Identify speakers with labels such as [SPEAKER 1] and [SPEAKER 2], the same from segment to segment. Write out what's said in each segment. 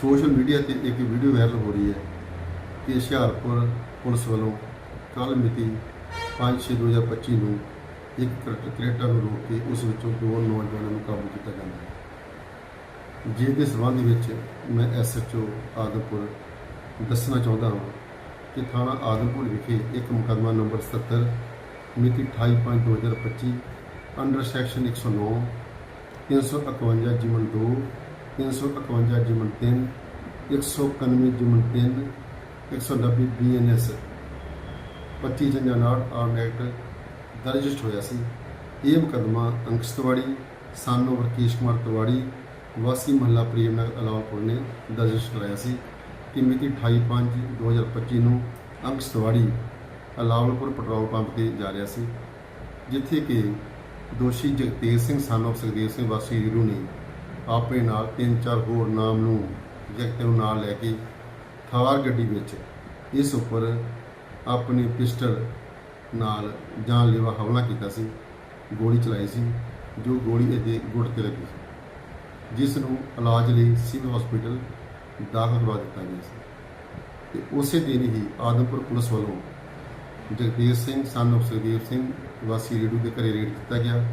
[SPEAKER 1] Social media ਤੇ ਇੱਕ video viral ਹੋ ਰਹੀ ਹੈ ਕਿ ਹੁਸ਼ਿਆਰਪੁਰ ਪੁਲਿਸ ਵੱਲੋਂ ਕੱਲ੍ਹ ਮਿਤੀ 5/6/2025 ਨੂੰ ਇੱਕ ਕਰੇਟ- ਕਰੇਟਾ ਨੂੰ ਰੋਕ ਕੇ ਉਸ ਵਿੱਚੋਂ ਦੋ ਨੌਜਵਾਨਾਂ ਨੂੰ ਕਾਬੂ ਕੀਤਾ ਜਾਂਦਾ ਹੈ। ਜਿਸ ਦੇ ਸਬੰਧ ਵਿੱਚ ਮੈਂ ਐਸਐਚਓ ਆਦਮਪੁਰ ਦੱਸਣਾ ਚਾਹੁੰਦਾ ਹਾਂ ਕਿ ਥਾਣਾ ਆਦਮਪੁਰ ਵਿਖੇ ਇੱਕ ਮੁਕੱਦਮਾ ਨੰਬਰ 77 ਮਿਤੀ 28/5/2025 ਅੰਡਰ ਸੈਕਸ਼ਨ 109 351 ਜਿਮਨ 2 351 ਜਿਮਨ 3 191 ਜਿਮਨ 3 190 ਬੀਐਨਐਸ 25 ਜੰਜਾਨਾੜ ਆਰਮ ਐਕਟ ਦਰਜ ਹੋਇਆ ਸੀ। ਇਹ ਮੁਕੱਦਮਾ ਅੰਕਸ਼ ਤਿਵਾੜੀ, ਸਾਨੋ ਵਰਕੇਸ਼ ਕੁਮਾਰ ਤਿਵਾੜੀ, ਵਾਸੀ ਮਹੱਲਾ ਪ੍ਰੇਮ ਨਗਰ ਅਲਾਲਪੁਰ ਨੇ ਦਰਜ ਕਰਾਇਆ ਸੀ। ਕਿ ਮਿਤੀ 28/5/2025 ਨੂੰ ਅੰਕਸ਼ ਤਿਵਾੜੀ ਅਲਾਲਪੁਰ ਪੈਟਰੋਲ ਪੰਪ ਤੇ ਜਾ ਰਿਹਾ ਸੀ, ਜਿੱਥੇ ਕਿ ਦੋਸ਼ੀ ਜਗਤੇਜ ਸਿੰਘ, ਸਾਨੋ ਸੁਖਦੇਵ ਸਿੰਘ, ਵਾਸੀ ਰੀਰੂ ਨੇ ਆਪਣੇ ਨਾਲ ਤਿੰਨ ਚਾਰ ਹੋਰ ਨਾਮ ਨੂੰ ਵਿਅਕਤੀ ਨੂੰ ਨਾਲ ਲੈ ਕੇ ਥਾਰ ਗੱਡੀ ਵਿੱਚ ਇਸ ਉੱਪਰ ਆਪਣੀ ਪਿਸਟਲ ਨਾਲ ਜਾਨਲੇਵਾ ਹਮਲਾ ਕੀਤਾ ਸੀ, ਗੋਲੀ ਚਲਾਈ ਸੀ, ਜੋ ਗੋਲੀ ਇਹਦੇ ਗੁੱਟ ਤੇ ਲੱਗੀ ਸੀ, ਜਿਸ ਨੂੰ ਇਲਾਜ ਲਈ ਸਿਵਲ ਹਸਪੀਟਲ ਦਾਖਲ ਕਰਵਾ ਦਿੱਤਾ ਗਿਆ ਸੀ। ਤੇ ਉਸੇ ਦਿਨ ਹੀ ਆਦਮਪੁਰ ਪੁਲਿਸ ਵੱਲੋਂ ਜਗਦੀਸ਼ ਸਿੰਘ, ਸਨ of ਸੁਖਦੇਵ ਸਿੰਘ ਵਾਸੀ ਰੇੜੂ ਦੇ ਘਰੇ ਰੇਡ ਕੀਤਾ ਗਿਆ,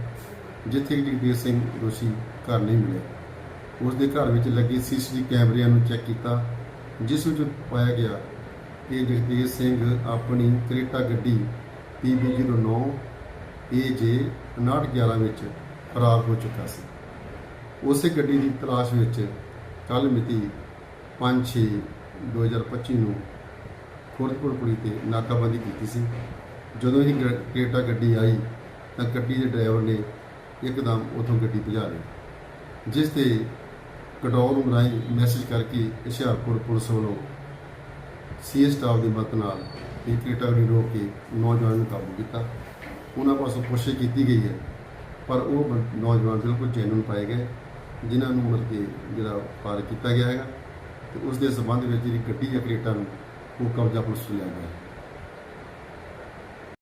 [SPEAKER 1] ਜਿੱਥੇ ਕਿ ਜਗਦੀਸ਼ ਸਿੰਘ ਦੋਸ਼ੀ ਘਰ ਨਹੀਂ ਮਿਲਿਆ। ਉਸ ਦੇ ਘਰ ਵਿੱਚ ਲੱਗੇ ਸੀਸੀਟੀਵੀ ਕੈਮਰਿਆਂ ਨੂੰ ਚੈੱਕ ਕੀਤਾ, ਜਿਸ ਵਿੱਚ ਪਾਇਆ ਗਿਆ ਕਿ ਜਗਦੀਸ਼ ਸਿੰਘ ਆਪਣੀ ਕਰੇਟਾ ਗੱਡੀ PB09 AJ 5911 ਵਿੱਚ ਫਰਾਰ ਹੋ ਚੁੱਕਾ ਸੀ। ਉਸੇ ਗੱਡੀ ਦੀ ਤਲਾਸ਼ ਵਿੱਚ ਕੱਲ ਮਿਤੀ 5/6/2025 ਨੂੰ ਖੁਰਦਪੁਰ ਪੁਲੀ ਤੇ ਨਾਕਾਬੰਦੀ ਕੀਤੀ ਸੀ। ਜਦੋਂ ਹੀ ਗ- ਕਰੇਟਾ ਗੱਡੀ ਆਈ, ਤਾਂ ਗੱਡੀ ਦੇ ਡਰਾਈਵਰ ਨੇ ਇੱਕਦਮ ਉਥੋਂ ਗੱਡੀ ਭਜਾ ਲਈ, ਜਿਸ ਤੇ ਕੰਟਰੋਲ ਰੂਮ ਰਾਹੀਂ ਮੈਸੇਜ ਕਰਕੇ ਹੁਸ਼ਿਆਰਪੁਰ ਪੁਲਿਸ ਵੱਲੋਂ ਸੀ ਸਟਾਫ ਦੀ ਮਦਦ ਨਾਲ ਇਹ ਕਰੇਟਾ ਰੋਕ ਕੇ ਨੌਜਵਾਨ ਨੂੰ ਕਾਬੂ ਕੀਤਾ। ਉਹਨਾਂ ਪਾਸੋਂ ਪੁੱਛੇ ਕੀਤੀ ਗਈ ਹੈ, ਪਰ ਉਹ ਬੰ- ਨੌਜਵਾਨ ਬਿਲਕੁਲ ਜੈਨੂਨ ਪਾਏ ਗਏ, ਜਿਨ੍ਹਾਂ ਨੂੰ ਮਤਲਬ ਕਿ ਜਿਹੜਾ ਫਾਰ ਕੀਤਾ ਗਿਆ ਹੈਗਾ ਤੇ ਉਸ ਦੇ ਸਬੰਧ ਵਿੱਚ ਜਿਹੜੀ ਗੱਡੀ ਹੈ ਕਰੇਟਾ ਨੂੰ ਉਹ ਕਬਜ਼ਾ ਪੁਲਿਸ ਨੂੰ ਲਿਆ ਗਿਆ।